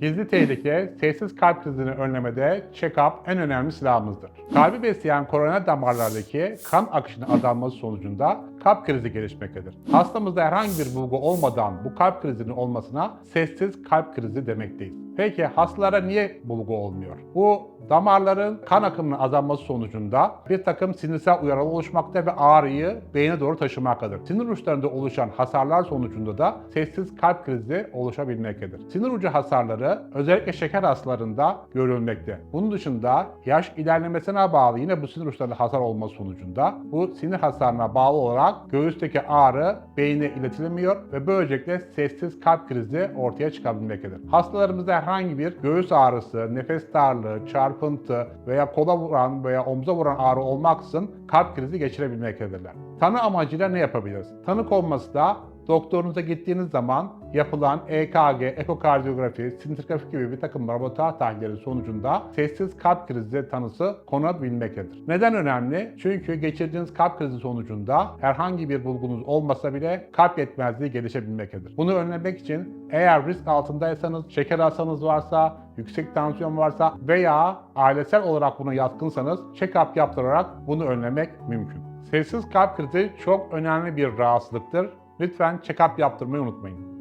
Gizli tehlike, sessiz kalp krizini önlemede check-up en önemli silahımızdır. Kalbi besleyen koroner damarlardaki kan akışının azalması sonucunda kalp krizi gelişmektedir. Hastamızda herhangi bir bulgu olmadan bu kalp krizinin olmasına sessiz kalp krizi demekteyiz. Peki hastalara niye bulgu olmuyor? Bu damarların kan akımının azalması sonucunda bir takım sinirsel uyarılar oluşmakta ve ağrıyı beyne doğru taşımaktadır. Sinir uçlarında oluşan hasarlar sonucunda da sessiz kalp krizi oluşabilmektedir. Sinir ucu hasarları özellikle şeker hastalarında görülmekte. Bunun dışında yaş ilerlemesine bağlı yine bu sinir uçlarında hasar olması sonucunda bu sinir hasarına bağlı olarak göğüsteki ağrı beyne iletilemiyor ve böylelikle sessiz kalp krizi ortaya çıkabilmektedir. Hastalarımızda herhangi bir göğüs ağrısı, nefes darlığı, çarpıntı veya kola vuran veya omza vuran ağrı olmaksızın kalp krizi geçirebilmektedirler. Tanı amacıyla ne yapabiliriz? Tanı konması da doktorunuza gittiğiniz zaman yapılan EKG, ekokardiyografi, sintigrafi gibi bir takım laboratuvar tahlilleri sonucunda sessiz kalp krizi tanısı konabilmektedir. Neden önemli? Çünkü geçirdiğiniz kalp krizi sonucunda herhangi bir bulgunuz olmasa bile kalp yetmezliği gelişebilmektedir. Bunu önlemek için eğer risk altındaysanız, şeker hastanız varsa, yüksek tansiyon varsa veya ailesel olarak buna yatkınsanız check-up yaptırarak bunu önlemek mümkün. Sessiz kalp krizi çok önemli bir rahatsızlıktır. Lütfen check-up yaptırmayı unutmayın.